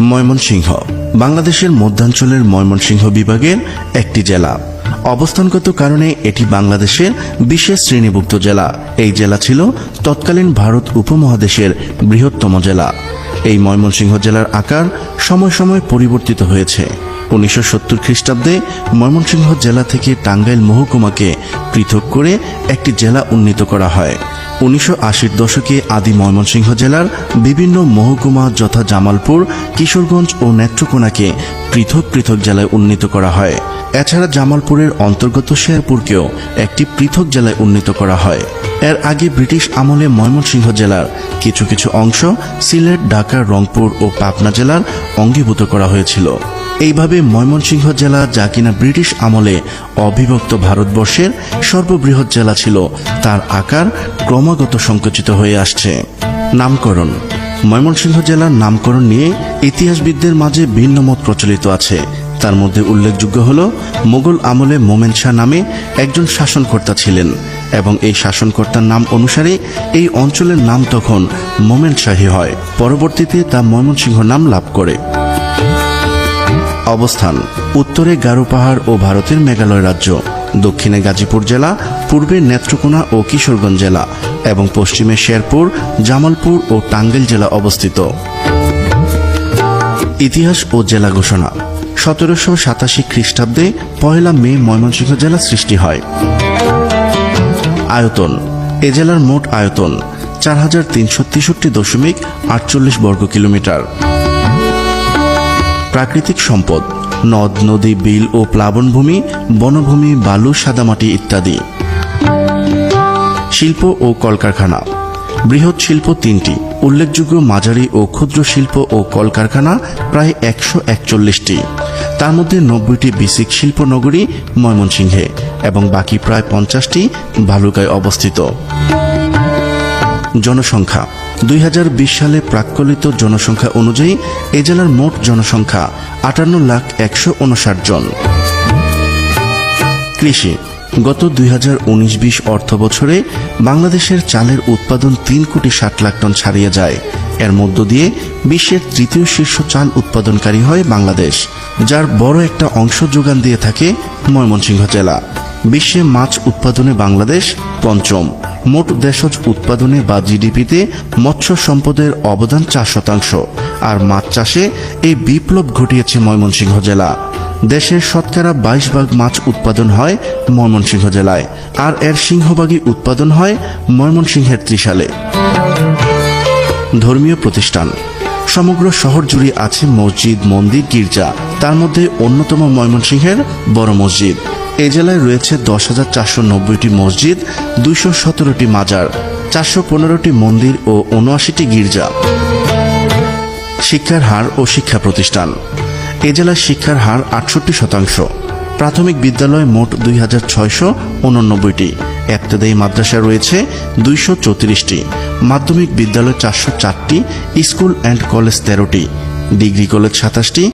ময়মনসিংহ, বাংলাদেশের মধ্যাঞ্চলের ময়মনসিংহ বিভাগের একটি জেলা। অবস্থানগত কারণে এটি বাংলাদেশের বিশেষ শ্রেণীভুক্ত জেলা। এই জেলা ছিল তৎকালীন ভারত উপমহাদেশের বৃহত্তম জেলা। এই ময়মনসিংহ জেলার আকার সময় সময় পরিবর্তিত হয়েছে। উনিশশো সত্তর খ্রিস্টাব্দে ময়মনসিংহ জেলা থেকে টাঙ্গাইল মহকুমাকে পৃথক করে একটি জেলা উন্নীত করা হয়। উনিশশো আশির দশকে আদি ময়মনসিংহ জেলার বিভিন্ন মহকুমা যথা জামালপুর, কিশোরগঞ্জ ও নেত্রকোনাকে পৃথক পৃথক জেলায় উন্নীত করা হয়। এছাড়া জামালপুরের অন্তর্গত শেরপুরকেও একটি পৃথক জেলায় উন্নীত করা হয়। এর আগে ব্রিটিশ আমলে ময়মনসিংহ জেলার কিছু কিছু অংশ সিলেট, ঢাকা, রংপুর ও পাবনা জেলার অঙ্গীভূত করা হয়েছিল। এইভাবে ময়মনসিংহ জেলা যা কিনা ব্রিটিশ আমলে অবিভক্ত ভারতবর্ষের সর্ববৃহৎ জেলা ছিল, তার আকার ক্রমাগত সংকুচিত হয়ে আসছে। নামকরণ। ময়মনসিংহ জেলার নামকরণ নিয়ে ইতিহাসবিদদের মাঝে ভিন্ন মত প্রচলিত আছে। তার মধ্যে উল্লেখযোগ্য হল, মোগল আমলে মোমেন শাহ নামে একজন শাসনকর্তা ছিলেন এবং এই শাসনকর্তার নাম অনুসারে এই অঞ্চলের নাম তখন মোমেন শাহী হয়। পরবর্তীতে তা ময়মনসিংহ নাম লাভ করে। অবস্থান, উত্তরে গারো পাহাড় ও ভারতের মেঘালয় রাজ্য, দক্ষিণে গাজীপুর জেলা, পূর্বে নেত্রকোনা ও কিশোরগঞ্জ জেলা এবং পশ্চিমে শেরপুর, জামালপুর ও টাঙ্গাইল জেলা অবস্থিত। ইতিহাস ও জেলা ঘোষণা, সতেরোশো সাতাশি খ্রিস্টাব্দে পয়লা মে ময়মনসিংহ জেলা সৃষ্টি হয়। আয়তন, এ জেলার মোট আয়তন চার হাজার তিনশো তেষট্টি দশমিক আটচল্লিশ বর্গ কিলোমিটার। প্রাকৃতিক সম্পদ, নদ, নদী, বিল ও প্লাবনভূমি, বনভূমি, বালু, সাদামাটি ইত্যাদি। শিল্প ও কলকারখানা। বৃহৎ শিল্প তিনটি। উল্লেখযোগ্য মাঝারি ও ক্ষুদ্র শিল্প ও কলকারখানা প্রায় একশো একচল্লিশটি। তার মধ্যে নব্বইটি বিসিক শিল্প নগরী ময়মনসিংহে এবং বাকি প্রায় পঞ্চাশটি ভালুকায় অবস্থিত। জনসংখ্যা। দুই হাজার বিশ সালে প্রাক্কলিত জনসংখ্যা অনুযায়ী এ জেলার মোট জনসংখ্যা আটান্ন লাখ একশো উনষাট জন। কৃষি, গত দুই হাজার উনিশ বিশ অর্থ বছরে বাংলাদেশের চালের উৎপাদন তিন কোটি ষাট লাখ টন ছাড়িয়ে যায়। এর মধ্য দিয়ে বিশ্বের তৃতীয় শীর্ষ চাল উৎপাদনকারী হয় বাংলাদেশ, যার বড় একটা অংশ যোগান দিয়ে থাকে ময়মনসিংহ জেলা। বিশ্বে মাছ উৎপাদনে বাংলাদেশ পঞ্চম। মোট দেশজ উৎপাদনে বা জিডিপিতে মৎস্য সম্পদের অবদান চার শতাংশ, আর মাছ চাষে এই বিপ্লব ঘটিয়েছে ময়মনসিংহ জেলা। দেশের শতকরা বাইশ ভাগ মাছ উৎপাদন হয় ময়মনসিংহ জেলায়, আর এর সিংহভাগই উৎপাদন হয় ময়মনসিংহের ত্রিশালে। ধর্মীয় প্রতিষ্ঠান। সমগ্র শহর জুড়ে আছে মসজিদ, মন্দির, গির্জা, তার মধ্যে অন্যতম ময়মনসিংহের বড় মসজিদ। এ জেলায় রয়েছে দশ হাজার চারশো নব্বইটি মসজিদ, দুইশো সতেরোটি মাজার, চারশো পনেরোটি মন্দির ও উনআশিটি গির্জা। শিক্ষার হার ও শিক্ষা প্রতিষ্ঠান। এ জেলার শিক্ষার হার আটষট্টি শতাংশ। প্রাথমিক বিদ্যালয় মোট দুই হাজার ছয়শো উননব্বইটি। এত্তেদায়ী মাদ্রাসা রয়েছে দুইশো চৌত্রিশটি। মাধ্যমিক বিদ্যালয় চারশো চারটি। স্কুল অ্যান্ড কলেজ তেরোটি। ডিগ্রি কলেজ সাতাশটি।